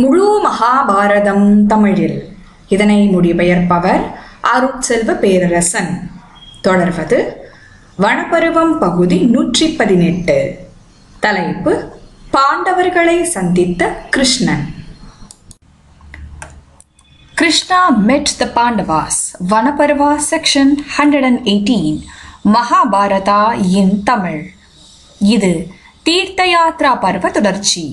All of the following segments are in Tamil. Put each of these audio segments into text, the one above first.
முழு மகாபாரதம் தமிழில். இதனை மொழிபெயர்ப்பவர் அருட்செல்வ பேரரசன். தொடர்வது வனப்பருவம் பகுதி நூற்றி பதினெட்டு தலைப்பு பாண்டவர்களை சந்தித்த Krishnan. Krishna met the Pandavas Vanaparva section hundred and eighteen Mahabharata in Tamil. இது தீர்த்த யாத்ரா பருவ தொடர்ச்சி.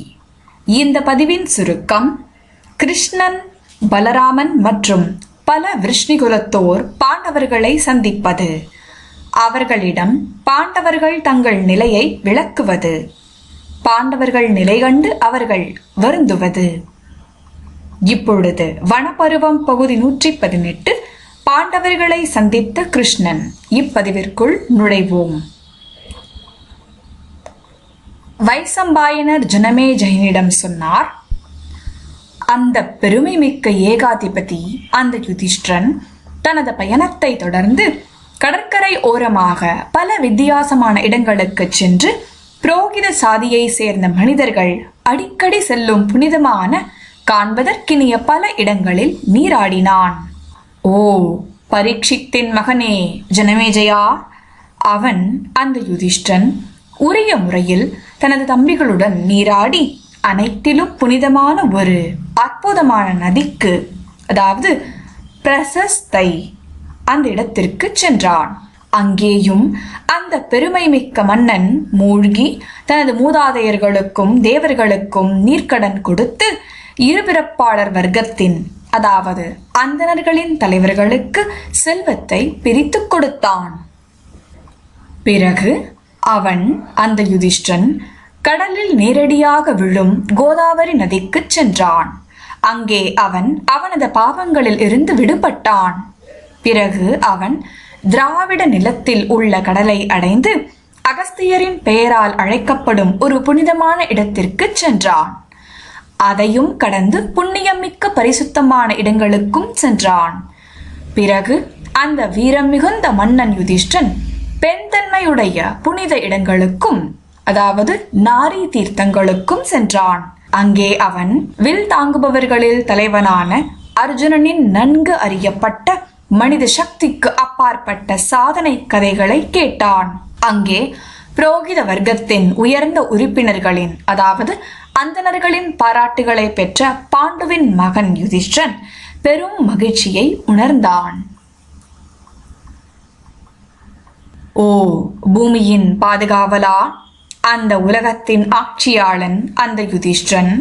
இந்த பதிவின் சுருக்கம் கிருஷ்ணன் பலராமன் மற்றும் பல விருஷ்ணிகுலத்தோர் பாண்டவர்களை சந்திப்பது. அவர்களிடம் பாண்டவர்கள் தங்கள் நிலையை விளக்குவது. பாண்டவர்கள் நிலை கண்டு அவர்கள் வருந்துவது. இப்பொழுது வனப்பருவம் பகுதி நூற்றி பதினெட்டு பாண்டவர்களை சந்தித்த கிருஷ்ணன். இப்பதிவிற்குள் நுழைவோம். வைசம்பாயனர் ஜனமேஜயனிடம் சொன்னார் அந்த பெருமை மிக்க ஏகாதிபதி அந்த யுதிஷ்டிரன் தனது பயணத்தை தொடர்ந்து கடற்கரை ஓரமாக பல வித்தியாசமான இடங்களுக்கு சென்று புரோகித சாதியை சேர்ந்த மனிதர்கள் அடிக்கடி செல்லும் புனிதமான காண்பதற்கினிய பல இடங்களில் நீராடினான். ஓ பரீட்சித்தின் மகனே ஜனமேஜயா அவன் அந்த யுதிஷ்டன் உரிய முறையில் தனது தம்பிகளுடன் நீராடி அனைத்திலும் புனிதமான ஒரு அற்புதமான நதிக்கு அதாவது பிரசஸ்தை அந்த இடத்திற்கு சென்றான். அங்கேயும் அந்த பெருமை மிக்க மன்னன் மூழ்கி தனது மூதாதையர்களுக்கும் தேவர்களுக்கும் நீர்க்கடன் கொடுத்து இருபிறப்பாளர் வர்க்கத்தின் அதாவது அந்தணர்களின் தலைவர்களுக்கு செல்வத்தை பிரித்துக் கொடுத்தான். பிறகு அவன் அந்த யுதிஷ்டன் கடலில் நேரடியாக விழும் கோதாவரி நதிக்கு சென்றான். அங்கே அவன் அவனது பாவங்களில் இருந்து விடுபட்டான். பிறகு அவன் திராவிட நிலத்தில் உள்ள கடலை அடைந்து அகஸ்தியரின் பெயரால் அழைக்கப்படும் ஒரு புனிதமான இடத்திற்கு சென்றான். அதையும் கடந்து புண்ணியமிக்க பரிசுத்தமான இடங்களுக்கும் சென்றான். பிறகு அந்த வீரம் மிகுந்த மன்னன் யுதிஷ்டன் பெண்தன்மையுடைய புனித இடங்களுக்கும் அதாவது நாரி தீர்த்தங்களுக்கும் சென்றான். அங்கே அவன் வில் தாங்குபவர்களில் தலைவனான அர்ஜுனனின் நன்கு அறியப்பட்ட மனித சக்திக்கு அப்பாற்பட்ட சாதனை கதைகளை கேட்டான். அங்கே புரோகித வர்க்கத்தின் உயர்ந்த உறுப்பினர்களின் அதாவது அந்தணர்களின் பாராட்டுகளை பெற்ற பாண்டுவின் மகன் யுதிஷ்டன் பெரும் மகிழ்ச்சியை உணர்ந்தான். ஓ பூமியின் பாதுகாவலா? அந்த உலகத்தின் ஆட்சியாளன் அந்த யுதிஷ்டன்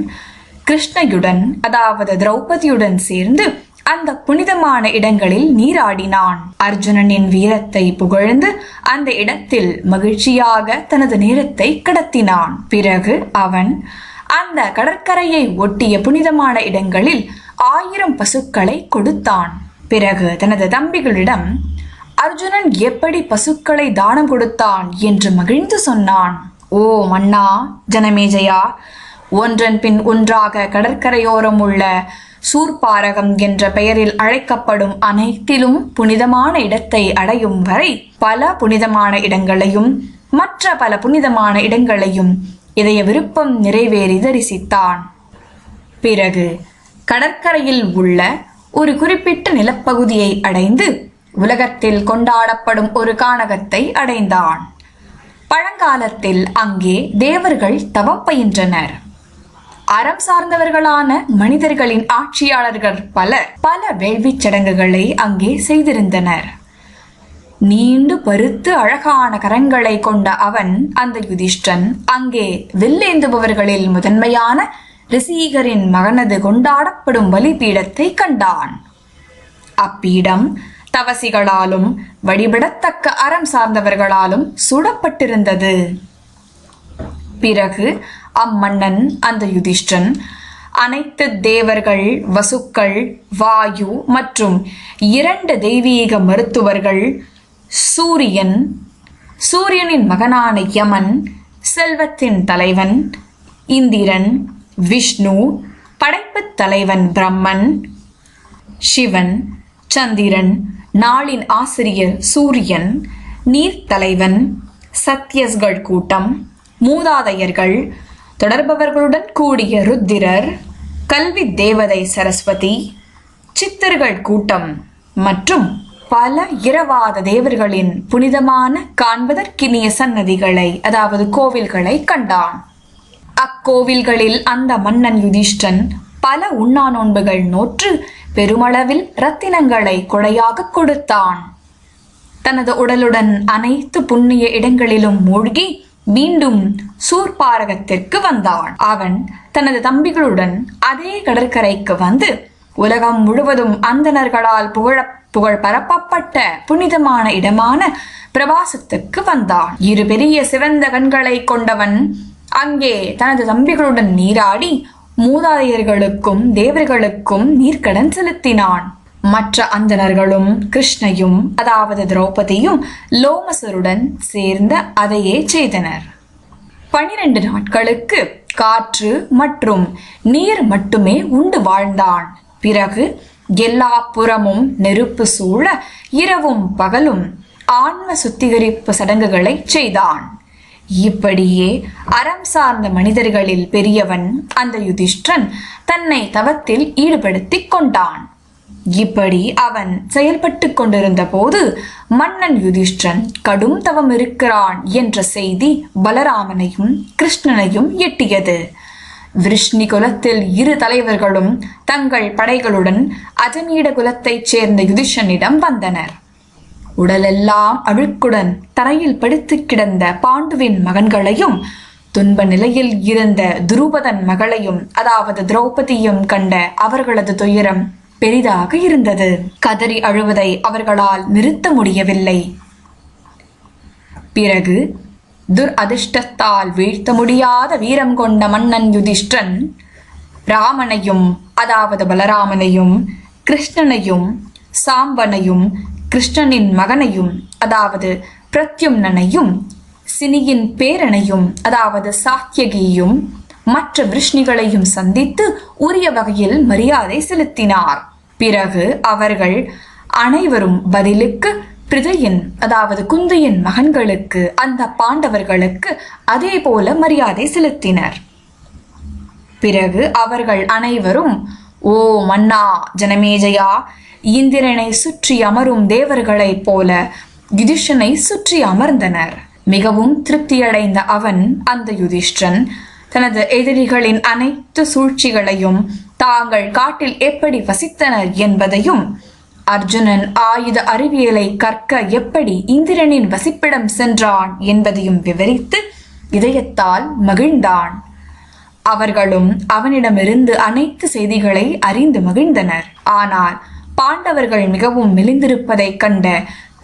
கிருஷ்ணயுடன் அதாவது திரௌபதியுடன் சேர்ந்து அந்த புனிதமான இடங்களில் நீராடினான். அர்ஜுனனின் வீரத்தை புகழ்ந்து அந்த இடத்தில் மகிழ்ச்சியாக தனது நேரத்தை கடத்தினான். பிறகு அவன் அந்த கடற்கரையை ஒட்டிய புனிதமான இடங்களில் ஆயிரம் பசுக்களை கொடுத்தான். பிறகு தனது தம்பிகளிடம் அர்ஜுனன் எப்படி பசுக்களை தானம் கொடுத்தான் என்று மகிழ்ந்து சொன்னான். ஓ மன்னா ஜனமேஜயா ஒன்றன் பின் ஒன்றாக கடற்கரையோரம் உள்ள சூர்பாரகம் என்ற பெயரில் அழைக்கப்படும் அனைத்திலும் புனிதமான இடத்தை அடையும் வரை பல புனிதமான இடங்களையும் மற்ற பல புனிதமான இடங்களையும் இதய விருப்பம் நிறைவேறி தரிசித்தான். பிறகு கடற்கரையில் உள்ள ஒரு குறிப்பிட்ட நிலப்பகுதியை அடைந்து உலகத்தில் கொண்டாடப்படும் ஒரு கானகத்தை அடைந்தான். பழங்காலத்தில் அங்கே தேவர்கள் தவம் பயின்றனர். அறம் சார்ந்தவர்களான மனிதர்களின் ஆட்சியாளர்கள் பலர் பல வேள்விச் சடங்குகளை அங்கே செய்திருந்தனர். நீண்டு பருத்து அழகான கரங்களை கொண்ட அவன் அந்த யுதிஷ்டன் அங்கே வில்லேந்துபவர்களில் முதன்மையான ரிசீகரின் மகனது கொண்டாடப்படும் பலிபீடத்தை கண்டான். அப்பீடம் தவசிகளாலும் வழிபடத்தக்க அறம் சார்ந்தவர்களாலும் சுடப்பட்டிருந்தது. பிறகு அம்மன்னன் அந்த யுதிஷ்டன் அனைத்து தேவர்கள் வசுக்கள் வாயு மற்றும் இரண்டு தெய்வீக மருத்துவர்கள் சூரியன் சூரியனின் மகனான யமன் செல்வத்தின் தலைவன் இந்திரன் விஷ்ணு படைப்புத் தலைவன் பிரம்மன் சிவன் சந்திரன் நாளின் ஆசிரியர் சூரியன் நீர்த்தலைவன் சத்யஸ்கள் கூட்டம் மூதாதையர்கள் தொடர்பவர்களுடன் கூடிய ருத்திரர் கல்வி தேவதை சரஸ்வதி சித்தர்கள் கூட்டம் மற்றும் பல இரவாத தேவர்களின் புனிதமான காண்பதற்கினிய சன்னதிகளை அதாவது கோவில்களை கண்டான். அக்கோவில்களில் அந்த மன்னன் யுதிஷ்டன் பல உண்ணா நோன்புகள் நோற்று பெருமளவில் ரத்தினங்களை கொடையாக கொடுத்தான். தனது உடலுடன் அனைத்து புண்ணிய இடங்களிலும் மூழ்கி மீண்டும் சூர்பாரகத்திற்கு வந்தான். அவன் தனது தம்பிகளுடன் அதே கடற்கரைக்கு வந்து உலகம் முழுவதும் அந்தணர்களால் புகழ புகழ் பரப்பப்பட்ட புனிதமான இடமான பிரவாசத்துக்கு வந்தான். இரு பெரிய சிவந்த கண்களை கொண்டவன் அங்கே தனது தம்பிகளுடன் நீராடி மூதாதையர்களுக்கும் தேவர்களுக்கும் நீர்க்கடன் செலுத்தினான். மற்ற அந்தனர்களும் கிருஷ்ணையும் அதாவது திரௌபதியும் லோமசருடன் சேர்ந்த அதையே செய்தனர். பனிரெண்டு நாட்களுக்கு காற்று மற்றும் நீர் மட்டுமே உண்டு வாழ்ந்தான். பிறகு எல்லா புறமும் நெருப்பு சூழ இரவும் பகலும் ஆன்ம சுத்திகரிப்பு சடங்குகளை செய்தான். இப்படியே அறம் சார்ந்த மனிதர்களில் பெரியவன் அந்த யுதிஷ்டன் தன்னை தவத்தில் ஈடுபடுத்திக் கொண்டான். இப்படி அவன் செயல்பட்டு கொண்டிருந்த போது மன்னன் யுதிஷ்டன் கடும் தவம் இருக்கிறான் என்ற செய்தி பலராமனையும் கிருஷ்ணனையும் எட்டியது. விருஷ்ணி குலத்தில் இரு தலைவர்களும் தங்கள் படைகளுடன் அஜமீட குலத்தைச் சேர்ந்த யுதிஷனிடம் வந்தனர். உடலெல்லாம் அழுக்குடன் தரையில் படுத்து கிடந்த பாண்டுவின் மகன்களையும் துன்ப நிலையில் இருந்த துருபதன் மகளையும் அதாவது திரௌபதியும் கண்ட அவர்களது துயரம் பெரிதாக இருந்தது. கதறி அழுவதை அவர்களால் நிறுத்த முடியவில்லை. பிறகு துர் அதிர்ஷ்டத்தால் வீழ்த்த முடியாத வீரம் கொண்ட மன்னன் யுதிஷ்டன் ராமனையும் அதாவது பலராமனையும் கிருஷ்ணனையும் சாம்பனையும் கிருஷ்ணனின் மகனையும் அதாவது பிரத்யும்னனையும் சினியின் பேரனையும் அதாவது சாத்தியகியும் மற்ற விருஷ்ணிகளையும் சந்தித்து உரிய வகையில் மரியாதை செலுத்தினார். பிறகு அவர்கள் அனைவரும் பதிலுக்கு பிரிதையின் அதாவது குந்தையின் மகன்களுக்கு அந்த பாண்டவர்களுக்கு அதே போல மரியாதை செலுத்தினர். பிறகு அவர்கள் அனைவரும் ஓ மன்னா ஜனமேஜயா இந்திரனை சுற்றி அமரும் தேவர்களைப் போல யுதிஷ்டனை சுற்றி அமர்ந்தனர். மிகவும் திருப்தியடைந்த அவன் அந்த யுதிஷ்டன் தனது எதிரிகளின் அனைத்து சூழ்ச்சிகளையும் தாங்கள் காட்டில் எப்படி வசித்தனர் என்பதையும் அர்ஜுனன் ஆயுத அறிவியலை கற்க எப்படி இந்திரனின் வசிப்பிடம் சென்றான் என்பதையும் விவரித்து இதயத்தால் மகிழ்ந்தான். அவர்களும் அவனிடமிருந்து அனைத்து செய்திகளை அறிந்து மகிழ்ந்தனர். ஆனால் பாண்டவர்கள் மிகவும் மெலிந்திருப்பதைக் கண்ட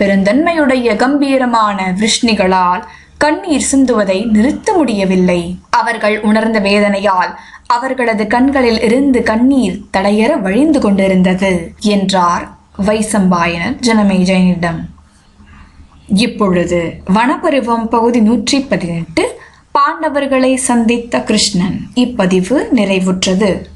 பெருந்தன்மையுடைய கம்பீரமான விஷ்ணிகளால் கண்ணீர் சிந்துவதை நிறுத்த முடியவில்லை. அவர்கள் உணர்ந்த வேதனையால் அவர்களது கண்களில் இருந்து கண்ணீர் தடையற வழிந்து கொண்டிருந்தது என்றார் வைசம்பாயனர் ஜனமேஜயனிடம் இப்பொழுது வனப்பருவம் பகுதி நூற்றி பதினெட்டு பாண்டவர்களை சந்தித்த கிருஷ்ணன். இப்பதிவு நிறைவுற்றது.